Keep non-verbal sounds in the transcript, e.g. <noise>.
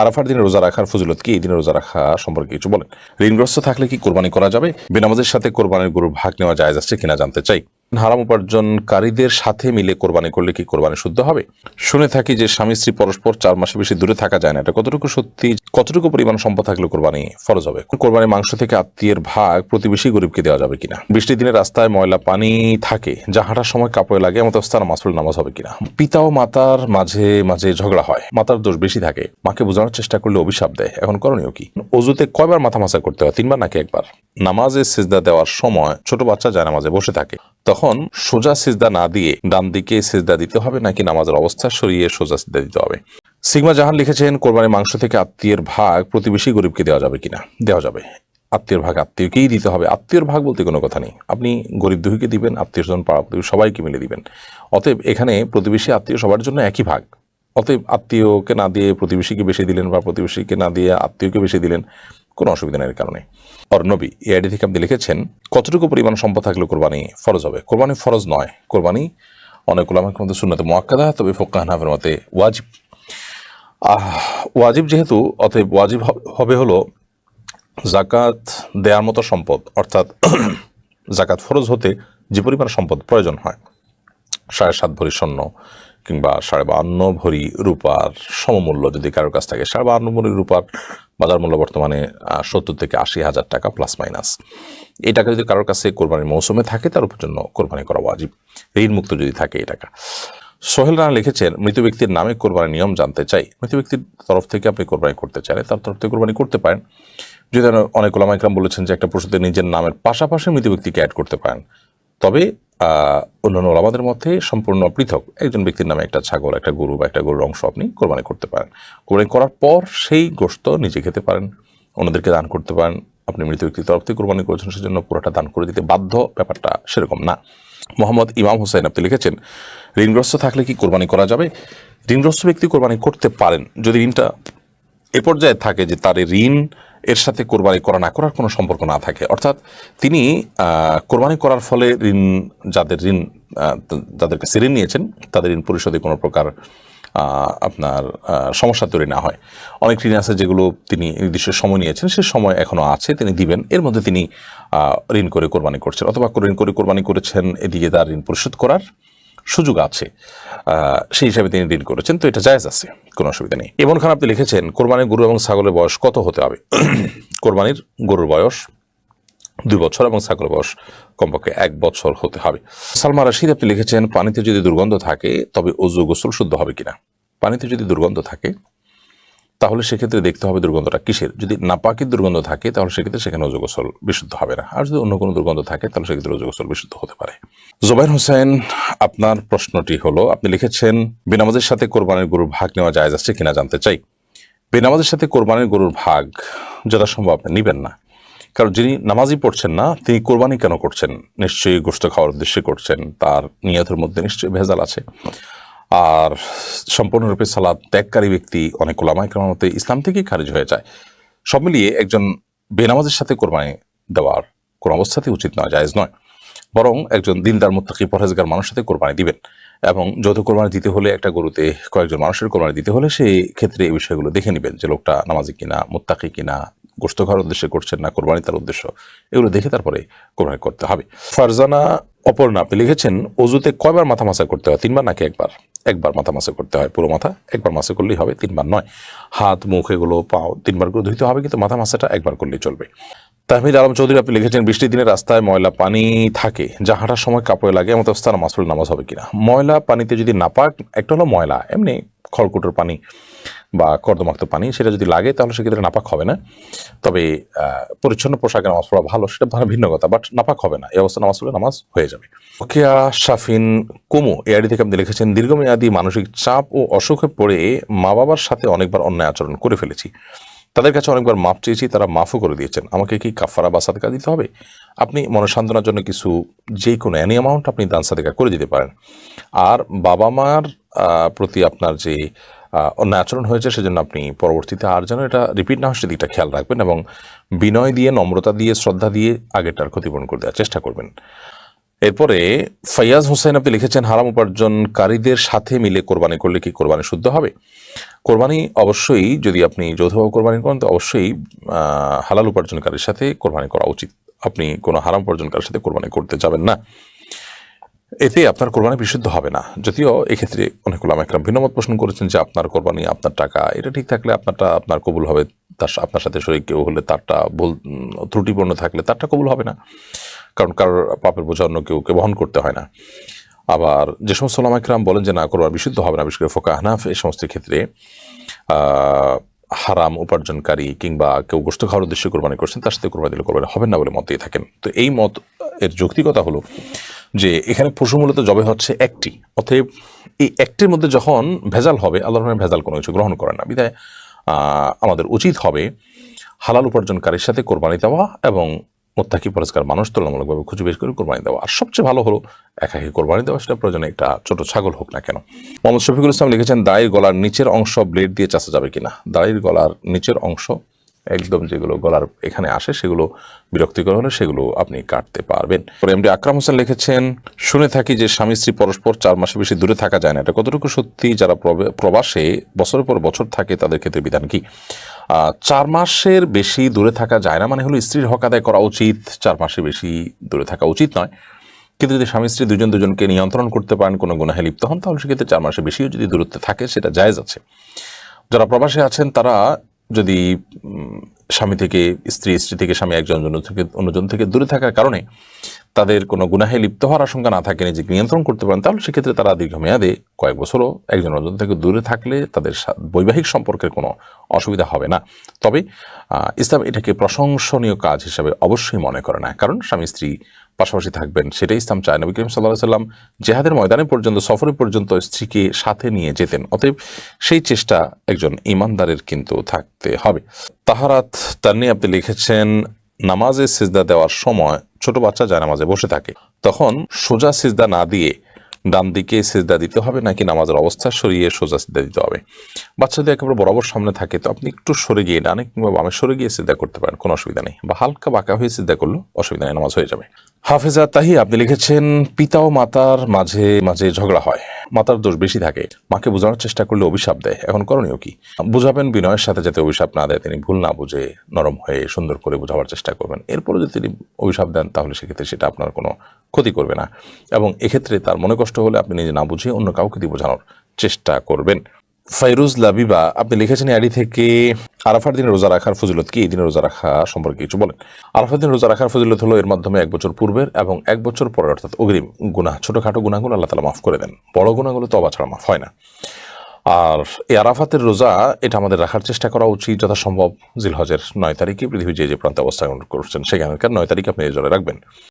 আরাফার দিনে রোজা রাখার ফজিলত কি? এই দিনে রোজা রাখা সম্পর্কে কিছু বলেন। ঋণগ্রস্ত থাকলে কি কোরবানি করা যাবে? বেনামাজের সাথে কোরবানির গরুর ভাগ নেওয়া যায় যাচ্ছে কিনা জানতে চাই। হারাম উপার্জনকারীদের সাথে মিলে কোরবানি করলে কি কোরবানি শুদ্ধ হবে? শুনে থাকি যে স্বামী স্ত্রী পরস্পর চার মাসে বেশি দূরে থাকা যায় না। এটা কতটুকু সত্যি, কতটুকু পরিমাণ সম্পদ থাকলে কোরবানি ফরজ হবে? কোরবানি মাংস থেকে আত্মীয়ের ভাগ প্রতিবেশী গরিবকে দেওয়া যাবে কিনা? বৃষ্টির দিনে রাস্তায় ময়লা পানি থাকে, যা হাঁটার সময় কাপড়ে লাগে, এমন অবস্থায় মাসুল নামাজ হবে কিনা? পিতা ও মাতার মাঝে মাঝে ঝগড়া হয়, মাতার দোষ বেশি থাকে। মাকে বোঝানোর চেষ্টা করলে অভিশাপ দেয়। এখন করণীয় কি? অজুতে কয়বার মাথা মাসা করতে হয়? তিনবার নাকি একবার? নামাজে সিজদা দেওয়ার সময় ছোট বাচ্চা যায় নামাজে বসে থাকে। তখন সোজা সিজদা না দিয়ে ডান দিকে সিজদা দিতে হবে নাকি নামাজের অবস্থা সরিয়ে সোজা সিজদা দিতে হবে? সিগমা জাহান লিখেছেন কোরবানির মাংস থেকে আত্মীয়ের ভাগ প্রতিবেশী গরিবকে দেওয়া যাবে কিনা? দেওয়া যাবে। আত্মীয়র ভাগ আত্মীয়কেই দিতে হবে। আত্মীয়র ভাগ বলতে কোনো কথা নেই। আপনি গরিব দুহিকে দিবেন, আত্মীয় স্বজন পাড়া প্রতিবেশী সবাইকে মিলে দিবেন। অতএব এখানে প্রতিবেশী, আত্মীয় সবার জন্য একই ভাগ। অতএব আত্মীয়কে না দিয়ে প্রতিবেশীকে বেশি দিলেন বা প্রতিবেশীকে না দিয়ে আত্মীয়কে বেশি দিলেন কোনো অসুবিধা নেই কারণে। অর্ণবী এই আইডি থেকে আপনি লিখেছেন, কতটুকু পরিমাণ সম্পদ থাকলে কোরবানি ফরজ হবে? কোরবানি ফরজ নয়। কোরবানি অনেক ওলামার মধ্যে শূন্যতে মোয়াক্কাদা, তবে ফোকাহানাফের মতে ওয়াজিব। ওয়াজিব যেহেতু, অতএব ওয়াজিব হবে হলো জাকাত দেওয়ার মতো সম্পদ, অর্থাৎ <clears throat> জাকাত ফরজ হতে যে পরিমাণ সম্পদ প্রয়োজন হয়, সাড়ে সাত ভরি স্বর্ণ কিংবা সাড়ে বাহান্ন ভরি রূপার সমমূল্য যদি কারোর কাছ থাকে, সাড়ে বাহান্ন ভরি রূপার বাজার মূল্য বর্তমানে সত্তর থেকে আশি হাজার টাকা প্লাস মাইনাস এই টাকা যদি কারোর কাছে কোরবানির মৌসুমে থাকে, তার উপর জন্য কোরবানি করা ঋণ মুক্ত যদি থাকে এই টাকা। সোহেল রানা লিখেছেন, মৃত ব্যক্তির নামে কোরবানির নিয়ম জানতে চাই। মৃত ব্যক্তির তরফ থেকে আপনি কোরবানি করতে চাইলে তার তরফ থেকে কোরবানি করতে পারেন। যদি অনেক ওলামা ইকরাম বলেছেন যে একটা পশুতে নিজের নামের পাশাপাশি মৃত ব্যক্তিকে অ্যাড করতে পারেন। তবে অন্যান্য ওলামাদের মধ্যে সম্পূর্ণ পৃথক। একজন ব্যক্তির নামে একটা ছাগল, একটা গরু বা একটা গরুর অংশ আপনি কোরবানি করতে পারেন। কোরবানি করার পর সেই গোশত নিজে খেতে পারেন, অন্যদেরকে দান করতে পারেন। আপনি মৃত ব্যক্তির তরফ থেকে কোরবানি করেছেন, সেজন্য পুরোটা দান করে দিতে বাধ্য ব্যাপারটা সেরকম না। মোহাম্মদ ইমাম হোসেন আপনি লিখেছেন, ঋণগ্রস্ত থাকলে কি কোরবানি করা যাবে? ঋণগ্রস্ত ব্যক্তি কোরবানি করতে পারেন। যদি ঋণটা এ পর্যায়ে থাকে যে তার ঋণ এর সাথে কোরবানি করা না করার কোনো সম্পর্ক না থাকে। অর্থাৎ তিনি কোরবানি করার ফলে ঋণ, যাদের ঋণ যাদের কাছে ঋণ নিয়েছেন, তাদের ঋণ পরিশোধে কোনো প্রকার আপনার সমস্যা তৈরি না হয়। অনেক ঋণ আছে যেগুলো তিনি নির্দিষ্ট সময় নিয়েছেন, সে সময় এখনও আছে, তিনি দিবেন। এর মধ্যে তিনি ঋণ করে কোরবানি করছেন। অথবা ঋণ করে কোরবানি করেছেন, এদিকে তার ঋণ পরিশোধ করার সুযোগ আছে। সেই হিসাবে তিনি ঋণ করেছেন। তো এটা জায়জ আছে, কোনো অসুবিধা নেই। এমন খান আপনি লিখেছেন, কোরবানির গরু এবং ছাগলের বয়স কত হতে হবে? <clears throat> কোরবানির গরুর বয়স দুই বছর এবং ছাগল বয়স কমপক্ষে এক বছর হতে হবে। সালমা রাশিদ, আপনি লিখেছেন, পানিতে যদি দুর্গন্ধ থাকে, তবে অজু গোসল শুদ্ধ হবে কিনা? পানিতে যদি দুর্গন্ধ থাকে তাহলে সেক্ষেত্রে দেখতে হবে দুর্গন্ধটা কিসের? যদি নাপাকির দুর্গন্ধ থাকে, তাহলে সেক্ষেত্রে সেখানে অজু গোসল বিশুদ্ধ হবে না। আর যদি অন্য কোনো দুর্গন্ধ থাকে, তাহলে সেক্ষেত্রে অজু গোসল বিশুদ্ধ হতে পারে। জোবাইর হোসেন, আপনার প্রশ্নটি হলো, আপনি লিখেছেন, বেনামাজের সাথে কোরবানির গরুর ভাগ নেওয়া যায় যাচ্ছে কিনা জানতে চাই। বেনামাজের সাথে কোরবানির গরুর ভাগ যথাসম্ভব আপনি নেবেন না। কারণ যিনি নামাজই পড়ছেন না, তিনি কোরবানি কেন করছেন? নিশ্চয়ই গোষ্ঠ খাওয়ার উদ্দেশ্যে করছেন, তার নিয়তের মধ্যে নিশ্চয়ই ভেজাল আছে। আর সম্পূর্ণরূপে সালাদ ত্যাগকারী ব্যক্তি অনেক ওলামাই কেরামের মতে ইসলাম থেকেই খারিজ হয়ে যায়। সব মিলিয়ে একজন বেনামাজের সাথে কোরবানি দেওয়ার কোনো অবস্থাতেই উচিত নয়, জায়েজ নয়। বরং একজন দিনদার মুত্তাকি পরহেজগার মানুষের সাথে কোরবানি দিবেন এবং যৌথ কোরবানি দিতে হলে একটা গরুতে কয়েকজন মানুষের কোরবানি দিতে হলে সেই ক্ষেত্রে এই বিষয়গুলো দেখে নেবেন যে লোকটা নামাজি কিনা, মুত্তাকি কিনা গোস্ত খাওয়ার উদ্দেশ্যে করছেন না, কোরবানি তার উদ্দেশ্য, এগুলো দেখে তারপরে কোরবানি করতে হবে। ফারজানা অপর্ণা আপনি লিখেছেন, অজুতে কয়বার মাথা মাসা করতে হয়, তিনবার নাকি একবার? একবার মাথা মাসা করতে হয়, পুরো মাথা, একবার মাসা করলেই হবে, তিনবার নয়। হাত, মুখ এগুলো, পাও, তিনবার করে ধুইতে হবে, কিন্তু মাথা মাসাটা একবার করলেই চলবে। তাহমিদ আলম চৌধুরী, আপনি লিখেছেন, বৃষ্টির দিনে রাস্তায় ময়লা পানি থাকে, যা হাঁটার সময় কাপড়ে লাগে, এমন অবস্থায় মাসুল নামাজ হবে কিনা? ময়লা পানিতে যদি না নাপাক একটা হলো ময়লা, এমনি খড়কুটোর পানি বা কর্দমাক্ত পানি সেটা যদি লাগে, তাহলে সেক্ষেত্রে নাপাক হবে না। তবে পরিচ্ছন্ন পোশাকে নামাজ পড়া ভালো, সেটা ভিন্ন কথা বাট নাপাক হবে না। এই অবস্থা নামাজ পড়লে নামাজ হয়ে যাবে। ওকিয়া শাফিন কুমু এআডি থেকে আপনি লিখেছেন দীর্ঘমেয়াদী মানসিক চাপ ও অসুখে পড়ে মা বাবার সাথে অনেকবার অন্যায় আচরণ করে ফেলেছি। তাদের কাছে অনেকবার মাপ চেয়েছি, তারা মাফও করে দিয়েছেন। আমাকে কি কাফারা বা সাদেকা দিতে হবে? আপনি মনসান্তনার জন্য কিছু যে কোনো অ্যানি অ্যামাউন্ট আপনি দান সাদেকা করে দিতে পারেন। আর বাবা মার প্রতি আপনার যে আহ, অন্যায় আচরণ হয়েছে সেজন্য আপনি পরবর্তীতে আর যেন এটা রিপিট না হয় সেদিকটা খেয়াল রাখবেন এবং বিনয় দিয়ে নম্রতা দিয়ে শ্রদ্ধা দিয়ে আগেরটার ক্ষতিপূরণ করে দেওয়ার চেষ্টা করবেন। এরপরে ফয়াজ হোসেন আপনি লিখেছেন হারাম উপার্জনকারীদের সাথে মিলে কোরবানি করলে কি কোরবানি শুদ্ধ হবে? কোরবানি অবশ্যই যদি আপনি যৌথভাবে কোরবানি করেন তো অবশ্যই হালাল উপার্জনকারীর সাথে কোরবানি করা উচিত। আপনি কোনো হারাম উপার্জনকারীর সাথে কোরবানি করতে যাবেন না। এতে আপনার কোরবানি বিশুদ্ধ হবে না। যদিও এক্ষেত্রে অনেকগুলো আমি একটা ভিন্নমত পোষণ করেছেন যে আপনার কোরবানি, আপনার টাকা, এটা ঠিক থাকলে আপনারটা আপনার কবুল হবে, তার আপনার সাথে শরীর কেউ হলে তারটা ভুল ত্রুটিপূর্ণ থাকলে তারটা কবুল হবে না। কারণ কারোর পাপের বোঝা অন্য কেউকে বহন করতে হয় না। আবার যে সমস্ত ওলামাইকরাম বলেন যে, না, কোরবানি বিশুদ্ধ হবে না। বিশেষ করে ফোকা হানাফ এই সমস্ত ক্ষেত্রে হারাম উপার্জনকারী কিংবা কেউ গোষ্ঠ খাওয়ার উদ্দেশ্যে কোরবানি করছেন, তার সাথে কোরবানি দিলে কোরবানি হবে না বলে মত থাকেন। তো এই মত, এর যৌক্তিকতা হলো যে এখানে পশু মূলত জবে হচ্ছে একটি। অতএব এই একটির মধ্যে যখন ভেজাল হবে, আল্লাহ রহমানের ভেজাল কোনো কিছু গ্রহণ করে না। বিধায় আমাদের উচিত হবে হালাল উপার্জনকারীর সাথে কোরবানি দেওয়া এবং মোত্তাকি পরিষ্কার মানুষ তুলনামূলকভাবে খুঁজে বের করে কোরবানি দেওয়া। আর সবচেয়ে ভালো হলো, একাকি কোরবানি দেওয়া, সেটা প্রয়োজনে একটা ছোট ছাগল হোক না কেন। মোহাম্মদ শফিকুল ইসলাম লিখেছেন, দায়ের গলার নিচের অংশ ব্লেড দিয়ে চাষা যাবে কিনা? দায়ের গলার নিচের অংশ একদম যেগুলো গলার এখানে আসে, সেগুলো বিরক্তিকর হলে সেগুলো আপনি কাটতে পারবেন। পরে এমডি আকরাম হোসেন লিখেছেন, শুনে থাকি যে স্বামী স্ত্রী পরস্পর চার মাসে বেশি দূরে থাকা যায় না। এটা কতটুকু সত্যি? যারা প্রবে- প্রবাসে বছরের পর বছর থাকে, তাদের ক্ষেত্রে বিধান কি? চার মাসের বেশি দূরে থাকা যায় না মানে হলো স্ত্রীর হক আদায় করা উচিত। চার মাসের বেশি দূরে থাকা উচিত নয়। কিন্তু যদি স্বামী স্ত্রী দুজন দুজনকে নিয়ন্ত্রণ করতে পারেন, কোনো গুনাহে লিপ্ত হন, তাহলে সেক্ষেত্রে চার মাসে বেশিও যদি দূরত্বে থাকে, সেটা জায়েজ আছে। যারা প্রবাসে আছেন, তারা যদি স্বামী থেকে স্ত্রী স্ত্রী থেকে স্বামী একজন অন্যজন থেকে দূরে থাকার কারণে তাদের কোনো গুনাহে লিপ্ত হওয়ার আশঙ্কা না থাকে, নিজেকে নিয়ন্ত্রণ করতে পারেন, তাহলে সেক্ষেত্রে তারা দীর্ঘমেয়াদে কয়েক বছরও একজন অন্যজন থেকে দূরে থাকলে তাদের বৈবাহিক সম্পর্কের কোনো অসুবিধা হবে না। তবে ইসলাম এটাকে প্রশংসনীয় কাজ হিসাবে অবশ্যই মনে করে না, কারণ স্বামী স্ত্রী পাশাপাশি থাকবেন, সেটাই ইসলাম চায়। নবী করিম সাল্লাহ সাল্লাম জেহাদের ময়দানে পর্যন্ত, সফরে পর্যন্ত স্ত্রীকে সাথে নিয়ে যেতেন, অতএব সেই চেষ্টা একজন ইমানদারের কিন্তু থাকতে হবে। তাহারাত তান্নি আপনি লিখেছেন, নামাজে সিজদা দেওয়ার সময় ছোট বাচ্চা যায় নামাজে বসে থাকে। তখন সোজা সিজদা না দিয়ে ডান দিকে সিজদা দিতে হবে নাকি নামাজের অবস্থা সরিয়ে সোজা সিজদা দিতে হবে? বাচ্চা যদি একেবারে বরাবর সামনে থাকে, তো আপনি একটু সরে গিয়ে ডানে কিংবা বামে সরে গিয়ে সিদ্ধা করতে পারেন, কোনো অসুবিধা নেই। বা হালকা বাঁকা হয়ে সিদ্ধা করলেও অসুবিধা নেই, নামাজ হয়ে যাবে। হাফেজা তাহি, আপনি লিখেছেন, পিতা ও মাতার মাঝে মাঝে ঝগড়া হয়। মাতার দোষ বেশি থাকে। মাকে বোঝানোর চেষ্টা করলে অভিশাপ দেয়। এখন করণীয় কি? বুঝাবেন বিনয়ের সাথে যাতে অভিশাপ না দেয়, তিনি ভুল না বুঝে নরম হয়ে সুন্দর করে বোঝাবার চেষ্টা করবেন। এরপরে যদি তিনি অভিশাপ দেন, তাহলে সেক্ষেত্রে সেটা আপনার কোনো ক্ষতি করবে না। এবং এক্ষেত্রে তার মনে কষ্ট হলে আপনি নিজে না বুঝিয়ে অন্য কাউকে দিয়ে বোঝানোর চেষ্টা করবেন। ফাইরুজ লাবিবা, আপনি লিখেছেন আড়ি থেকে আরাফার দিনে রোজা রাখার ফজিলত কি? এই দিনে রোজা রাখা সম্পর্কে কিছু বলেন। আরাফার দিনে রোজা রাখার ফজিলত হলো এর মাধ্যমে এক বছর পূর্বের এবং এক বছর পরের, অর্থাৎ অগ্রিম গুনাহ। ছোটোখাটো গুণাগুলো আল্লাহ তালা মাফ করে দেন। বড় গুণাগুলো তো অবা ছাড়া মাফ হয় না। আর এই আরাফাতের রোজা, এটা আমাদের রাখার চেষ্টা করা উচিত যথাসম্ভব। জিলহজের নয় তারিখে পৃথিবী যে যে প্রান্তে অবস্থান করছেন সেখানকার নয় তারিখে আপনি এই রোজা রাখবেন।